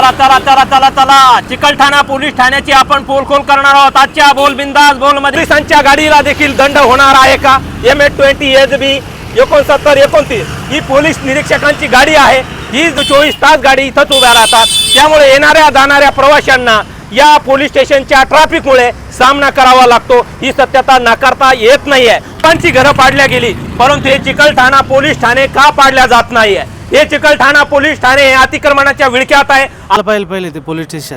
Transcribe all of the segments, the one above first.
चला चला चला चला चला. चिकलठाणा पोलीस ठाण्याची आपण पोलखोल करणार आहोत. आजच्या बोल बिंदास बोल पोलिसांच्या गाडीला देखील दंड होणार आहे का? M H twenty H B एकोणसत्तर एकोणतीस ही पोलीस निरीक्षकांची गाडी आहे. ही चोवीस तास गाडी इथंच उभ्या राहतात. त्यामुळे येणाऱ्या जाणाऱ्या प्रवाशांना या पोलीस स्टेशनच्या ट्रॅफिकमुळे सामना करावा लागतो. ही सत्यता नाकारता येत नाहीये. पंची घरं पाडल्या गेली परंतु हे चिकलठाणा पोलीस ठाणे का पाडल्या जात नाहीये? हे चिकलठाणा पोलीस ठाणे हे अतिक्रमणाच्या विळख्यात आहे. आलं पाहिजे पहिले ते पोलीस स्टेशन.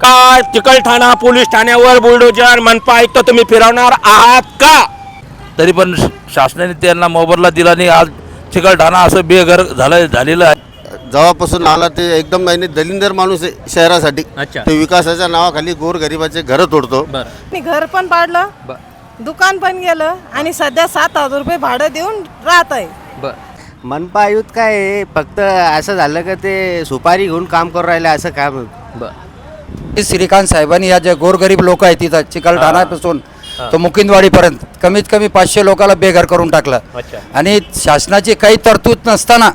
का चिकलठाणा पोलीस ठाण्यावर बुलडोजर मनपा आयुक्त तुम्ही फिरवणार आहात का? तरी पण शासनाने त्यांना मोबदला दिला नाही. आज चिकलठाणा असं बेघर झालं झालेलं आहे. जेव्हापासून आला ते एकदम म्हणजे दलिंदर माणूस आहे शहरासाठी. अच्छा. ते विकासाच्या नावाखाली गोरगरिबाचे घरं तोडतो. मी घर पण पाडलं दुकान पण गेलं आणि सध्या सात हजार रुपये भाडं देऊन राहत आहे. मनपा आयुक्त काय आहे, फक्त असं झालं का ते सुपारी घेऊन काम करू राहिले असं काम श्रीकांत साहेबांनी या ज्या गोरगरीब लोक आहेत तिथं चिकलठाण्यापासून तर मुकिंदवाडीपर्यंत कमीत कमी पाचशे लोकांना बेघर करून टाकलं. अच्छा. आणि शासनाची काही तरतूद नसताना.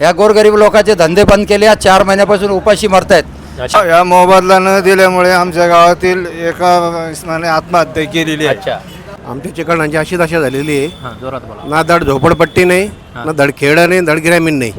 या गोरगरीब लोकांचे धंदे बंद केले. या चार महिन्यापासून उपाशी मरतायत. या मोबदला न दिल्यामुळे आमच्या गावातील एका आत्महत्या केलेली आहे. अच्छा. आमच्या चिकणांची अशी दशा झालेली आहे. हा जोरात बोला. ना धड झोपडपट्टी नाही ना धड खेड नाही धड ग्रामीण नाही.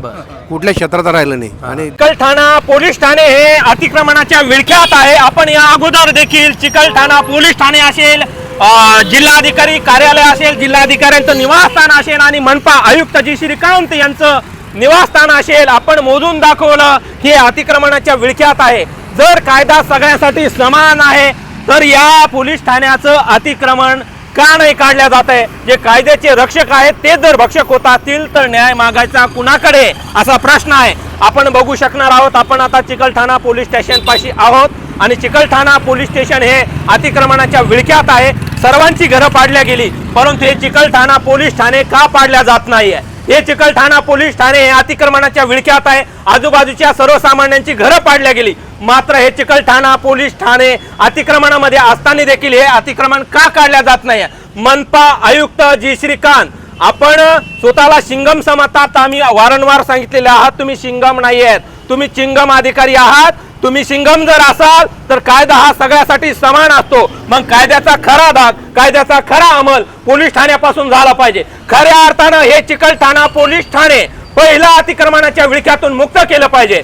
कुठल्या क्षेत्रात राहिलं नाही. आणि चिकलठाणा पोलीस ठाणे हे अतिक्रमणाच्या विळख्यात आहे. आपण या अगोदर देखील चिकलठाणा पोलीस ठाणे असेल अ, जिल्हाधिकारी कार्यालय असेल जिल्हाधिकाऱ्यांचं निवासस्थान असेल आणि मनपा आयुक्त जी श्रीकांत यांचं निवासस्थान असेल आपण मोजून दाखवलं की हे अतिक्रमणाच्या विळख्यात आहे. जर कायदा सगळ्यांसाठी समान आहे तर या पोलीस ठाण्याचं अतिक्रमण का नाही काढल्या जात आहे? जे कायद्याचे रक्षक आहेत ते जर भक्षक होत असतील तर न्याय मागायचा कुणाकडे? असा प्रश्न आहे. आपण बघू शकणार आहोत आपण आता चिकलठाणा पोलीस स्टेशन पाशी आहोत. आणि चिकलठाणा पोलीस स्टेशन हे अतिक्रमणाच्या विळख्यात आहे. सर्वांची घरं पाडल्या गेली परंतु हे चिकलठाणा पोलीस ठाणे का पाडल्या जात नाहीये? हे चिकलठाणा पोलीस ठाणे हे अतिक्रमणाच्या विळख्यात आहे. आजूबाजूच्या सर्वसामान्यांची घरं पाडल्या गेली. मात्र हे चिकलठाणा पोलीस ठाणे अतिक्रमणामध्ये असताना देखील हे अतिक्रमण का काढल्या जात नाही? मनपा आयुक्त जी. श्रीकांत आपण स्वतःला शिंगम समजतात आम्ही वारंवार सांगितलेले आहात तुम्ही शिंगम नाही आहेत. तुम्ही चिंगम अधिकारी आहात. तुम्ही शिंगम जर असाल तर कायदा हा सगळ्यासाठी समान असतो. मग कायद्याचा खरा भाग कायद्याचा खरा अंमल पोलीस ठाण्यापासून झाला पाहिजे. खऱ्या अर्थानं हे चिकलठाणा पोलीस ठाणे पहिला अतिक्रमणाच्या विळख्यातून मुक्त केलं पाहिजे.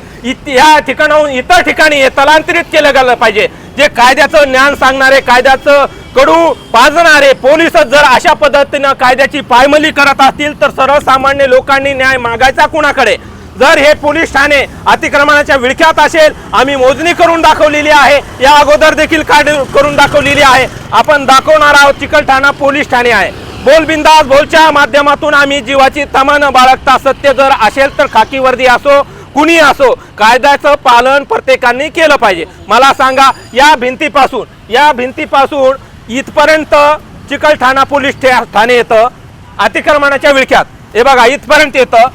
या ठिकाणाहून इतर ठिकाणी स्थलांतरित केलं गेलं पाहिजे. जे कायद्याचं ज्ञान सांगणारे कायद्याचं कडू पाजणारे पोलीस जर अशा पद्धतीनं कायद्याची पायमली करत असतील तर सर्वसामान्य लोकांनी न्याय मागायचा कुणाकडे? जर हे पोलीस ठाणे अतिक्रमणाच्या विळख्यात असेल आम्ही मोजणी करून दाखवलेली आहे. या अगोदर देखील काढ करून दाखवलेली आहे. आपण दाखवणार आहोत चिकलठाणा पोलीस ठाणे आहे. बोलबिंदास बोलच्या माध्यमातून आम्ही जीवाची तमान बाळगता सत्य जर असेल तर खाकी वर्दी असो कुणी असो कायद्याचं पालन प्रत्येकाने केलं पाहिजे. मला सांगा या भिंतीपासून या भिंतीपासून इथपर्यंत चिकलठाणा पोलीस ठाणे येतं अतिक्रमणाच्या विळख्यात. हे बघा इथपर्यंत येतं.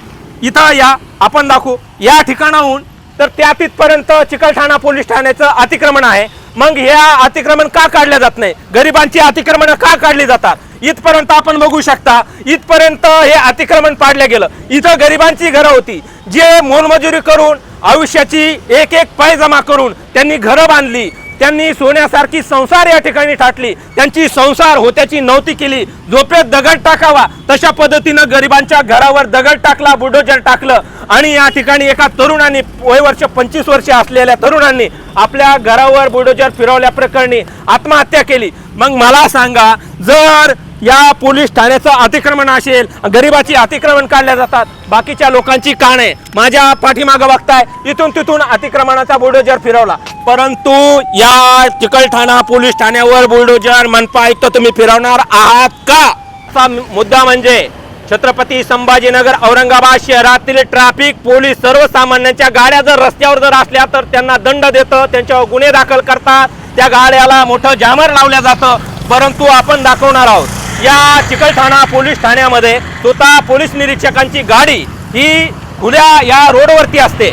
इथं या आपण दाखवू. या ठिकाणाहून तर त्या तिथपर्यंत चिकलठाणा पोलीस ठाण्याचं अतिक्रमण आहे. मग ह्या अतिक्रमण का काढलं जात नाही? गरिबांची अतिक्रमणं का काढली जातात? इथपर्यंत आपण बघू शकता इथपर्यंत हे अतिक्रमण पाडलं गेलं. इथं गरिबांची घरं होती जे मोलमजुरी करून आयुष्याची एक एक पाय जमा करून त्यांनी घरं बांधली त्यांनी सोन्यासारखी संसार या ठिकाणी ठाटली त्यांची संसार होत्याची नव्हती केली. झोपेत दगड टाकावा तशा पद्धतीनं गरिबांच्या घरावर दगड टाकला बुडोजर टाकलं आणि या ठिकाणी एका तरुणांनी वय वर्ष पंचवीस वर्ष असलेल्या तरुणांनी आपल्या घरावर बुडोजर फिरवल्या प्रकरणी आत्महत्या केली. मग मला सांगा जर या पोलीस ठाण्याचं अतिक्रमण असेल गरिबाची अतिक्रमण काढल्या जातात. बाकीच्या लोकांची का आहे माझ्या पाठीमागं बघताय इथून तिथून अतिक्रमणाचा बुलडोजर फिरवला. परंतु या चिकलठाणा पोलीस ठाण्यावर बुलडोजर मनपा आयुक्त तुम्ही फिरवणार आहात का? असा मुद्दा म्हणजे छत्रपती संभाजीनगर औरंगाबाद शहरातील ट्रॅफिक पोलीस सर्वसामान्यांच्या गाड्या जर रस्त्यावर जर असल्या तर त्यांना दंड देतं त्यांच्यावर गुन्हे दाखल करतात. त्या गाड्याला मोठं जामर लावलं जातं. परंतु आपण दाखवणार आहोत. या चिकलठाणा पोलीस ठाण्यामध्ये स्वतः पोलीस निरीक्षकांची गाडी ही खुल्या या रोडवरती असते.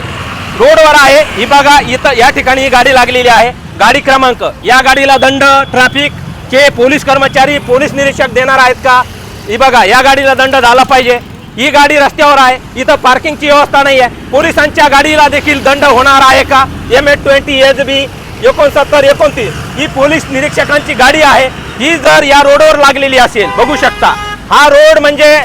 रोडवर आहे. ही बघा इथं या ठिकाणी ही गाडी लागलेली आहे. गाडी क्रमांक. या गाडीला दंड ट्रॅफिक चे पोलीस कर्मचारी पोलीस निरीक्षक देणार आहेत का? ही बघा या गाडीला दंड झाला पाहिजे. ही गाडी रस्त्यावर आहे. इथं पार्किंगची व्यवस्था नाही आहे. पोलिसांच्या गाडीला देखील दंड होणार आहे का? M H twenty H B एकोणसत्तर एकोणतीस ही पोलीस निरीक्षकांची गाडी आहे. ही जर या रोडवर लागलेली असेल बघू शकता. हा रोड म्हणजे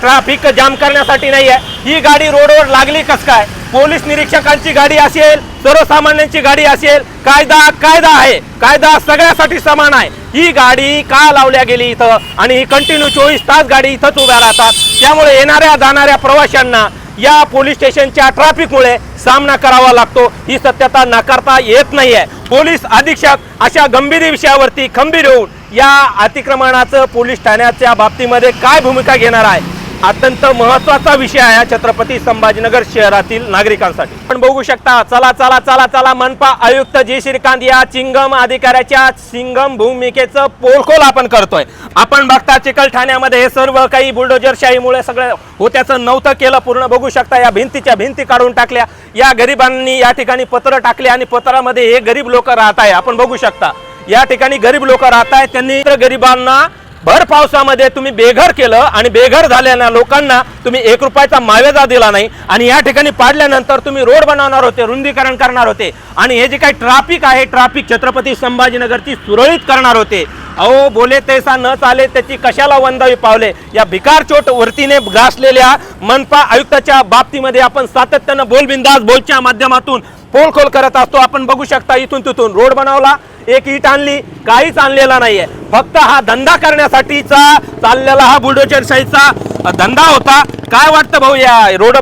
ट्रॅफिक जाम करण्यासाठी नाही आहे ही गाडी रोडवर लागली कस काय? पोलीस निरीक्षकांची गाडी असेल सर्वसामान्यांची गाडी असेल कायदा कायदा आहे. कायदा सगळ्यासाठी समान आहे. ही गाडी का लावल्या गेली इथं? आणि ही कंटिन्यू चोवीस तास गाडी इथंच उभ्या राहतात. त्यामुळे येणाऱ्या जाणाऱ्या प्रवाशांना या पोलीस स्टेशनच्या ट्रॅफिकमुळे सामना करावा लागतो. ही सत्यता नाकारता येत नाहीये. पोलीस अधीक्षक अशा गंभीर विषयावरती खंबीर होऊन या अतिक्रमणाचं पोलीस ठाण्याच्या बाबतीमध्ये काय भूमिका घेणार आहे? अत्यंत महत्त्वाचा विषय आहे छत्रपती संभाजीनगर शहरातील नागरिकांसाठी. आपण बघू शकता चला चला चला चला मनपा आयुक्त जी. श्रीकांत या चिंगम अधिकाऱ्याच्या चिंगम भूमिकेचं पोलखोल आपण करतोय. आपण बघता चिकलठाण्यामध्ये हे सर्व काही बुलडोजरशाहीमुळे सगळं होत्याचं नव्हतं केलं पूर्ण. बघू शकता या भिंतीच्या भिंती काढून टाकल्या. या गरिबांनी या ठिकाणी पत्र टाकले आणि पत्रामध्ये हे गरीब लोक राहत आहे आपण बघू शकता या ठिकाणी गरीब लोक राहत आहेत त्यांनी गरिबांना भर पावसामध्ये तुम्ही बेघर केलं आणि बेघर झालेल्या लोकांना तुम्ही एक रुपयाचा मावेजा दिला नाही. आणि या ठिकाणी पाडल्यानंतर तुम्ही रोड बनवणार होते रुंदीकरण करणार होते. आणि हे जे काही ट्रॅफिक आहे ट्रॅफिक छत्रपती संभाजीनगरची सुरळीत करणार होते. अहो बोले तैसा न चाले त्याची कशाला वंदावी पावले? या भिकार चोट वरतीने ग्रासलेल्या मनपा आयुक्ताच्या बाबतीमध्ये आपण सातत्यानं बोलबिंदास बोलच्या माध्यमातून पोलखोल करत असतो. आपण बघू शकता इथून तिथून. रोड बनवला एक इट आणली काहीच आणलेला नाहीये. फक्त हा धंदा करण्यासाठीचा चाललेला हा बुलडोजर शाहीचा धंदा होता. काय वाटतं भाऊ या रोड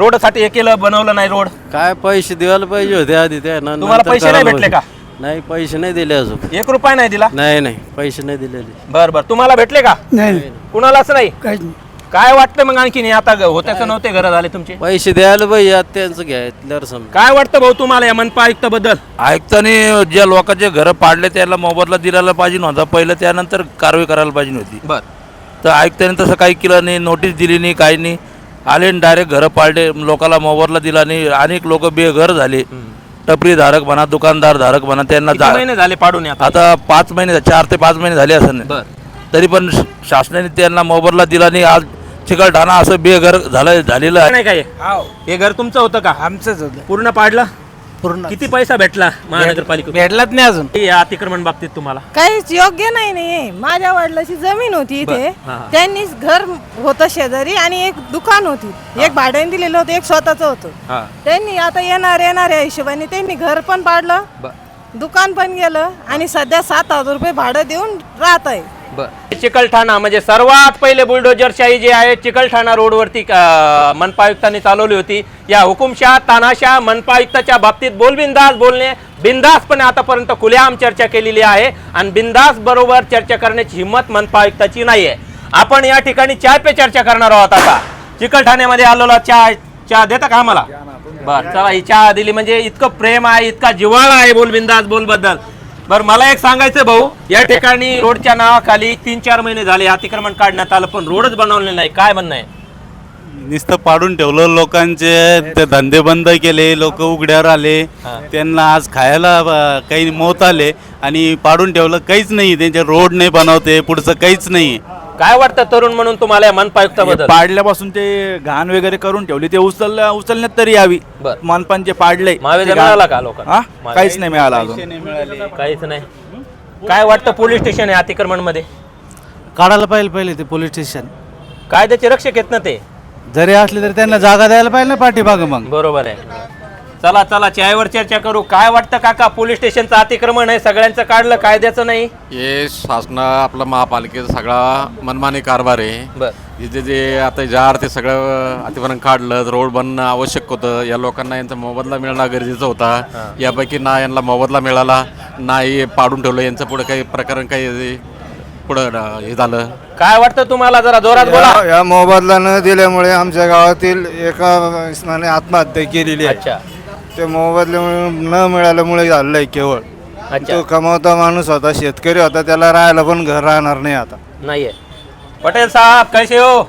रोडसाठी हे केलं बनवलं नाही रोड? काय पैसे द्यायला पाहिजे होते आधी ना तुम्हाला नंतर पैसे नाही करायला भेटले पाहिजे. नाही पैसे नाही दिले अजून. एक रुपया नाही दिला? नाही नाही पैसे नाही दिलेले. बर बर. तुम्हाला भेटले का? नाही. कुणालाच नाही. काय वाटतं मग आणखीन हे आता होत्याचं नव्हते घर झाले तुमचे? पैसे द्यायला पाहिजे आता त्यांचं घ्यायला समजा काय वाटतं भाऊ तुम्हाला या मनपा आयुक्त बद्दल आयुक्तांनी ज्या लोकांचे घरं पाडले त्याला मोबदला दिलेला पाहिजे नव्हता. पहिलं त्यानंतर कारवाई करायला पाहिजे होती. बर. तर आयुक्तांनी तसं काही केलं नाही नोटीस दिली नाही काही नाही. आले डायरेक्ट घरं पाडले लोकांना मोबदला दिला नाही. अनेक लोक बेघर झाले. टपरी धारक म्हणा दुकानदार धारक म्हणा त्यांना किती जा- महिने झाले पाडून आता? आता पाच महिने चार ते पाच महिने झाले असं बर. तरी पण श- शासनाने त्यांना मोबदला दिला नाही. आज चिकलठाणा असं बेघर झालं झालेलं आहे. नाही काय? हे घर तुमचं होतं का? आमचंच होतं. पूर्ण पाडलं? पूर्ण. किती पैसा भेटला महानगरपालिकेत भेटलाच नाही अजून. या अतिक्रमण बाबतीत तुम्हाला. काहीच योग्य नाही नाही. माझ्या वडिलाची जमीन होती इथे. हा, हा. त्यांनी घर होतं शेजारी आणि एक दुकान होती. एक भाड्याने दिलेलं होतं एक स्वतःच होतं. हा. त्यांनी आता येणार येणार या हिशोबाने त्यांनी घर पण पाडलं. दुकान पण गेलं आणि सध्या सात हजार रुपये भाडं देऊन राहत आहे. चिकलठाणा म्हणजे सर्वात पहिले बुलडोजर शाही जी आहे चिकलठाणा रोडवरती मनपा आयुक्तांनी चालवली होती. या हुकुमशाह तानाशाह मनपा आयुक्ताच्या बाबतीत बोलबिंदास बोलणे बिंदासपणे आतापर्यंत खुलेआम चर्चा केलेली आहे आणि बिंदास बरोबर चर्चा करण्याची हिंमत मनपा आयुक्ताची नाही आहे आपण या ठिकाणी चाय पे चर्चा करणार आहोत आता. चिकलठाण्यामध्ये आलेला चहा चहा देता का आम्हाला? बर चला ही चहा दिली म्हणजे इतकं प्रेम आहे इतका जिव्हाळा आहे बोल बिंदास बोलबद्दल बर मला एक सांगायचं भाऊ. या ठिकाणी रोडच्या नावाखाली तीन चार महिने झाले. अतिक्रमण काढण्यात आलं पण रोडच बनवले नाही. काय म्हणणं आहे? नुसतं पाडून ठेवलं लोकांचे. ते धंदे बंद केले लोक उघड्यावर आले. त्यांना आज खायला अ, काही मोत आले. आणि पाडून ठेवलं काहीच नाही. त्यांचे रोड नाही बनवते पुढचं काहीच नाही. काय वाटतं तरुण म्हणून तुम्हाला या पाडल्यापासून ते घाण वगैरे करून ठेवली. ते उचल उचलण्यात तरी यावी. बर. मानपानचे पाडले मिळाला का लोकांना? हा? काहीच नाही मिळालं अजून. काहीच नाही काय वाटतं पोलीस स्टेशन आहे अतिक्रमणमध्ये काढायला पाहिजे पहिले ते पोलीस स्टेशन. कायद्याचे रक्षक आहेत ना ते? जरी असले तरी त्यांना जागा द्यायला पाहिजे ना पाठीमागं मग. बरोबर आहे. चला चला चायवर चर्चा करू. काय वाटतं काका पोलीस स्टेशनचं अतिक्रमण आहे? सगळ्यांचं काढलं कायद्याचं नाही? हे शासन आपला महापालिकेचा सगळा मनमानी कारभार आहे. बर. इथे जे आता ज्या अर्थी सगळं अतिक्रमण काढलं रोड बनणं आवश्यक होतं. या लोकांना यांचा मोबदला मिळणं गरजेचं होता. यापैकी ना यांना मोबदला मिळाला नाही पाडून ठेवलं. यांचं पुढे काही प्रकरण काही पुढं अं, हे झालं. काय वाटतं तुम्हाला? जरा जोरात बोला. या- या मोबदला न दिल्यामुळे आमच्या गावातील एका इसमाने आत्महत्या केलेली आहे. अच्छा. ते मोबदले न मिळाल्यामुळे झालंय केवळ. अच्छा. तो कमावता माणूस होता शेतकरी होता त्याला राहायला पण घर राहणार नाही आता. नाहीये. पटेल साहब कैसे हो?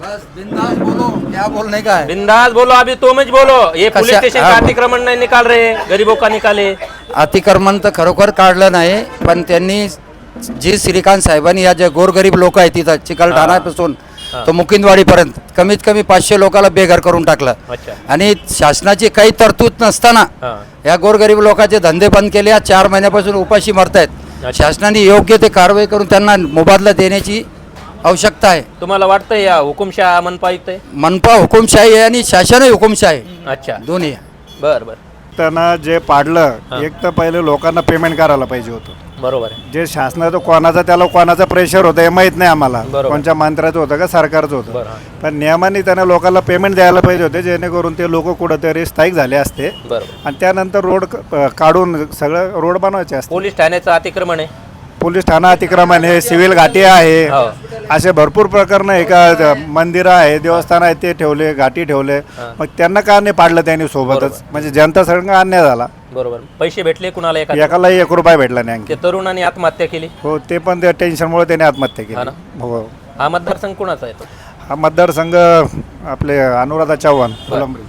क्या बोलणे काय बिंदास बोलो अभी तुम ही बोलो. ये पुलिस कशा- स्टेशन का हा. अतिक्रमण नहीं निकाल रहे गरीबों का निकाले। अतिक्रमण तर खरोखर काढलं नाही पण त्यांनी जी श्रीकांत साहेबांनी या जे गोरगरीब लोक आहेत तिथं चिकलठाण्यापासून तो मुकिंदवाडीपर्यंत. कमीत कमी पाचशे लोकांना बेघर करून टाकलं. अच्छा. आणि शासनाची काही तरतूद नसताना हा. या गोरगरीब लोकांचे धंदे बंद केले. या चार महिन्यापासून उपाशी मरतायत. शासनाने योग्य ते कारवाई करून त्यांना मोबदला देण्याची आवश्यकता आहे. तुम्हाला वाटतं या हुकुमशाह मनपा आयुक्त आहे? मनपा हुकुमशाही आहे आणि शासनही हुकुमशाही आहे. अच्छा. दोन्ही आहे. बर बर. त्यांना जे पाडलं एक तर पहिले लोकांना पेमेंट करायला पाहिजे होतं. बरोबर आहे. जे शासनाचं कोणाचं त्याला कोणाचं प्रेशर होतं हे माहीत नाही आम्हाला. बरोबर. कोणत्या मंत्र्याचं होतं का सरकारचं होतं. बरं हा. पण नियमाने त्यांना लोकांना पेमेंट द्यायला पाहिजे होते जेणेकरून ते लोक कुठंतरी स्थायिक झाले असते. बरोबर. आणि त्यानंतर रोड क- काढून सगळं रोड बनवायचे असते. पोलीस ठाण्याचं अतिक्रमण आहे. पोलीस ठाणा अतिक्रमण आहे सिव्हिल घाटी आहे. हो. असे भरपूर प्रकरण आहे का मंदिरं आहे देवस्थान आहे ते ठेवले घाटी ठेवले. मग त्यांना का नाही पाडलं त्यांनी सोबतच? म्हणजे जनता सगळं अन्याय झाला. बरोबर. पैसे भेटले कुणाला एका एकालाही एक रुपया भेटला नाही आणखी. ते तरुणांनी आत्महत्या केली? हो ते पण त्या टेन्शनमुळे त्याने आत्महत्या हा केली ना? हो हा. मतदारसंघ कुणाचा आहे तो? हा मतदारसंघ आपले अनुराधा चव्हाण फुलंब्री.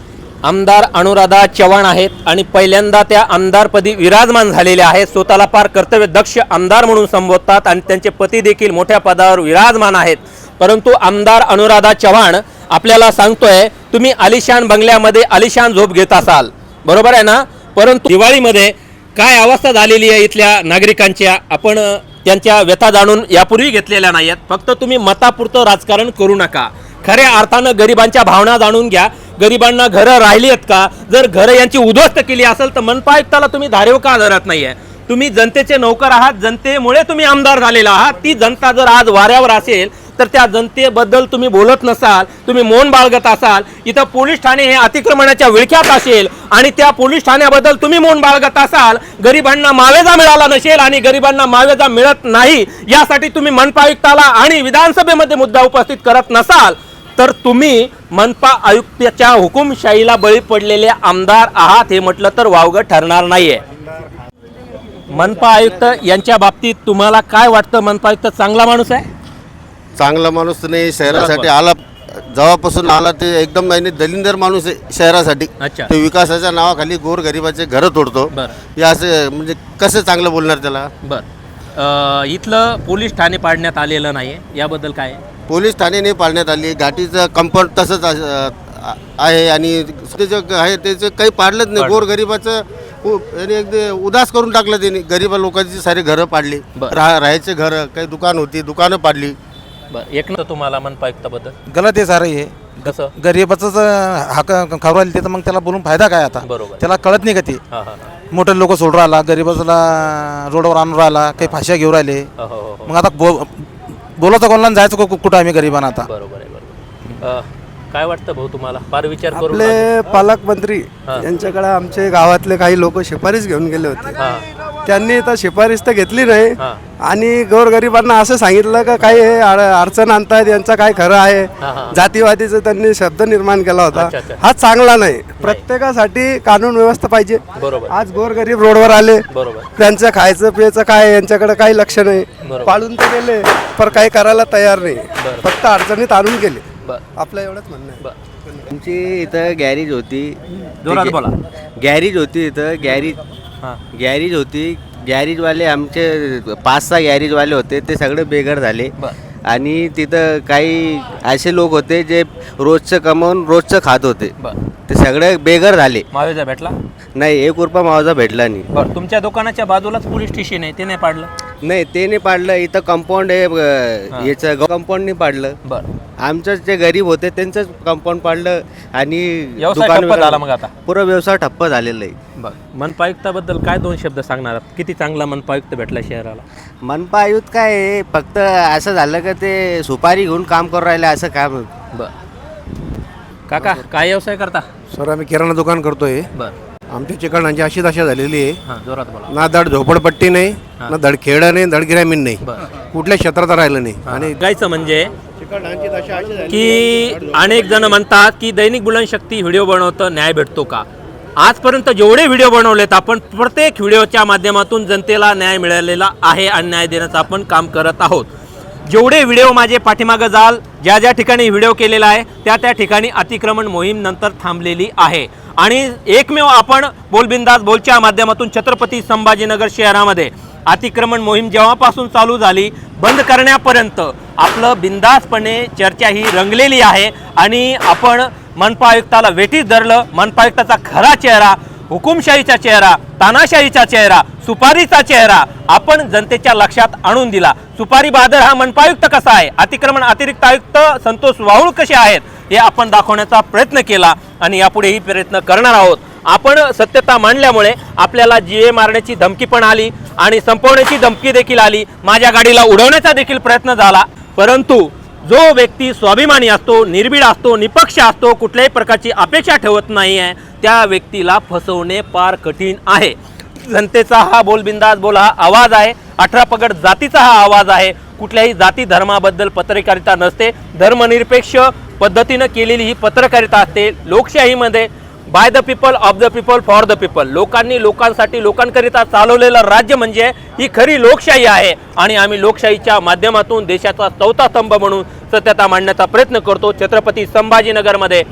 आमदार अनुराधा चव्हाण आहेत आणि पहिल्यांदा त्या आमदारपदी विराजमान झालेल्या आहेत. स्वतःला फार कर्तव्य दक्ष आमदार म्हणून संबोधतात आणि त्यांचे पती देखील मोठ्या पदावर विराजमान आहेत. परंतु आमदार अनुराधा चव्हाण आपल्याला सांगतोय तुम्ही आलिशान बंगल्यामध्ये आलिशान झोप घेत असाल. बरोबर आहे ना? परंतु दिवाळीमध्ये काय अवस्था झालेली आहे इथल्या नागरिकांच्या? आपण त्यांच्या व्यथा जाणून यापूर्वी घेतलेल्या नाही आहेत फक्त तुम्ही मतापुरतं राजकारण करू नका. खऱ्या अर्थानं गरिबांच्या भावना जाणून घ्या. गरिबांना घरं राहिली आहेत का? जर घरं यांची उद्ध्वस्त केली असेल तर मनपा आयुक्ताला तुम्ही धारेव का धरत नाहीये? तुम्ही जनतेचे नौकर आहात जनतेमुळे तुम्ही आमदार झालेला आहात. ती जनता जर आज वाऱ्यावर असेल तर त्या जनतेबद्दल तुम्ही बोलत नसाल तुम्ही मौन बाळगत असाल इथं पोलीस ठाणे हे अतिक्रमणाच्या विळख्यात असेल आणि त्या पोलीस ठाण्याबद्दल तुम्ही मौन बाळगत असाल गरिबांना मावेजा मिळाला नसेल आणि गरिबांना मावेजा मिळत नाही यासाठी तुम्ही मनपा आयुक्ताला आणि विधानसभेमध्ये मुद्दा उपस्थित करत नसाल तर तुम्ही मनपा आयुक्ताच्या हुकुमशाहीला बळी पडलेले आमदार आहात हे म्हटलं तर वावगं ठरणार नाहीये. मनपा आयुक्त यांच्या बाबतीत तुम्हाला काय वाटतं? मनपा आयुक्त चांगला माणूस आहे? चांगला माणूस नाही शहरासाठी आला. जेव्हापासून आला ते एकदम याने दलिंदर माणूस आहे शहरासाठी. अच्छा. ते विकासाच्या नावाखाली गोर गरिबाचे घरं तोडतो. बरं. हे असं म्हणजे कसं चांगलं बोलणार त्याला? बर. अ, इथलं पोलीस ठाणे पाडण्यात आलेलं नाहीये. याबद्दल काय? आहे? पोलीस ठाण्याने पाडण्यात आली. घाटीचं कंपाऊंड तसंच आ- आहे आणि त्याचं आहे त्याचं काही पाडलंच नाही. गोर गरिबाचं याने एकदम उदास करून टाकलं त्यांनी. गरिबा लोकांची सारी घरं पाडली. बरं. राह राहायचे घरं काही दुकान होती दुकानं पाडली. बर एक नव्हतं तुम्हाला मनपा आयुक्ताबद्दल गलत आहे सारं हे. कसं? गरीबाचं हाक खाऊ राहिले ते तर मग त्याला बोलून फायदा काय आता? बरोबर. त्याला कळत नाही का ते? हा हा हा. मोठे लोक सोडून राहिला गरीबाला रोडवर आणून राहिला काही फाश्या घेऊन राहिले. हो, हो, हो, हो. मग आता बो बोलायचं कोणाला जायचं कु- कुठं आम्ही गरिबांना आता? बरोबर आहे बरोबर अ, काय वाटतं भाऊ तुम्हाला? फार विचार करून आपले पालकमंत्री. यांच्याकडे आमचे गावातले काही लोक शिफारस घेऊन गेले होते. हा. त्यांनी तर शिफारस तर घेतली नाही. आणि गोरगरिबांना असं सांगितलं का काही हे अड- अडचण आणतायत यांचं काय खरं हा, आहे. जातीवादीचा त्यांनी शब्द निर्माण केला होता. अच्छा, अच्छा. हा चांगला नाही. प्रत्येकासाठी कानून व्यवस्था पाहिजे. बरोबर. आज गोरगरीब रोडवर आले. बरोबर. त्यांचं खायचं पियचं काय यांच्याकडे काही लक्ष नाही. बरोबर. पाळून तर गेले पण काही करायला तयार नाही. फक्त अडचणीत आणून गेले. बर. आपलं एवढंच म्हणणं आहे. बर. आमची इथं गॅरेज होती. जोरात बोला. गॅरेज होती इथं. गॅरेज हा. गॅरेज होती. गॅरेजवाले आमचे पाच सहा गॅरेजवाले होते. ते सगळे बेघर झाले. आणि तिथं काही असे लोक होते जे रोजचं कमवून रोजचं खात होते. ते सगळे बेघर झाले. मावेजा भेटला? नाही एक रुपया माझा भेटला नाही. बर. तुमच्या दुकानाच्या बाजूलाच पोलीस स्टेशन आहे. ते नाही पाडलं? नाही ते नाही पाडलं. इथं कंपाऊंड आहे याचं कंपाऊंड नाही पाडलं. बर. आमचंच जे गरीब होते त्यांचंच कंपाऊंड पाडलं आणि व्यवसाय दुकान ठप्प वगैरे- झाला मग आता. पुरा व्यवसाय ठप्प झालेला आहे. बर. मनपा आयुक्ताबद्दल काय दोन शब्द सांगणार आहात? किती चांगला मनपा आयुक्त भेटला शहराला? मनपा आयुक्त काय आहे, फक्त असं झालं का ते सुपारी घेऊन काम करू राहिले असं काम बर. काका काय व्यवसाय करता? सर आम्ही किराणा दुकान करतोय. बर. आमच्या चिकणांची अशी दशा झालेली आहे. हां जोरात बोला. ना धड झोपडपट्टी नाही ना धड खेडं नाही धड ग्रामीण नाही. बर. कुठल्या क्षेत्रात राहिलं नाही. आणि गायचं म्हणजे चिकणांची दशा अशी झाली की अनेक जण म्हणतात की दैनिक बुलनशक्ती व्हिडिओ बनवतं न्याय भेटतो का? आजपर्यंत जेवढे व्हिडिओ बनवलेत आपण प्रत्येक व्हिडिओच्या माध्यमातून जनतेला न्याय मिळालेला आहे आणि न्याय देण्याचं आपण काम करत आहोत. जेवढे व्हिडिओ माझे पाठीमागं जाल ज्या ज्या ठिकाणी व्हिडिओ केलेला आहे त्या त्या ठिकाणी अतिक्रमण मोहीम नंतर थांबलेली आहे. आणि एकमेव आपण बोलबिंदास बोलच्या माध्यमातून छत्रपती संभाजीनगर शहरामध्ये अतिक्रमण मोहीम जेव्हापासून चालू झाली बंद करण्यापर्यंत आपलं बिंदासपणे चर्चा ही रंगलेली आहे. आणि आपण मनपा आयुक्ताला वेठीस धरलं मनपा आयुक्ताचा खरा चेहरा हुकुमशाहीचा चेहरा तानाशाहीचा चेहरा सुपारीचा चेहरा आपण जनतेच्या लक्षात आणून दिला. सुपारी बहादर हा मनपायुक्त कसा आहे? अतिक्रमण अतिरिक्त आयुक्त संतोष वाहुळ कसे आहेत? हे आपण दाखवण्याचा प्रयत्न केला आणि यापुढेही प्रयत्न करणार आहोत. आपण सत्यता मांडल्यामुळे आपल्याला जीवे मारण्याची धमकी पण आली आणि संपवण्याची धमकी देखील आली. माझ्या गाडीला उडवण्याचा देखील प्रयत्न झाला. परंतु जो व्यक्ती स्वाभिमानी असतो निर्भीड असतो निपक्ष असतो कुठल्याही प्रकारची अपेक्षा ठेवत नाही आहे त्या व्यक्तीला फसवणे फार कठीण आहे. जनतेचा हा बोलबिंदाज बोल हा आवाज आहे अठरा पगड जातीचा हा आवाज आहे. कुठल्याही जाती धर्माबद्दल पत्रकारिता नसते. धर्मनिरपेक्ष पद्धतीनं केलेली ही पत्रकारिता असते. लोकशाहीमध्ये by the people of the people for the people लोकांनी लोकांसाठी लोकांकरिता चालवलेलं राज्य म्हणजे ही खरी लोकशाही आहे. आणि आम्ही लोकशाहीच्या माध्यमातून देशाचा चौथा स्तंभ म्हणून सत्यता मांडण्याचा प्रयत्न करतो. छत्रपती संभाजीनगरमध्ये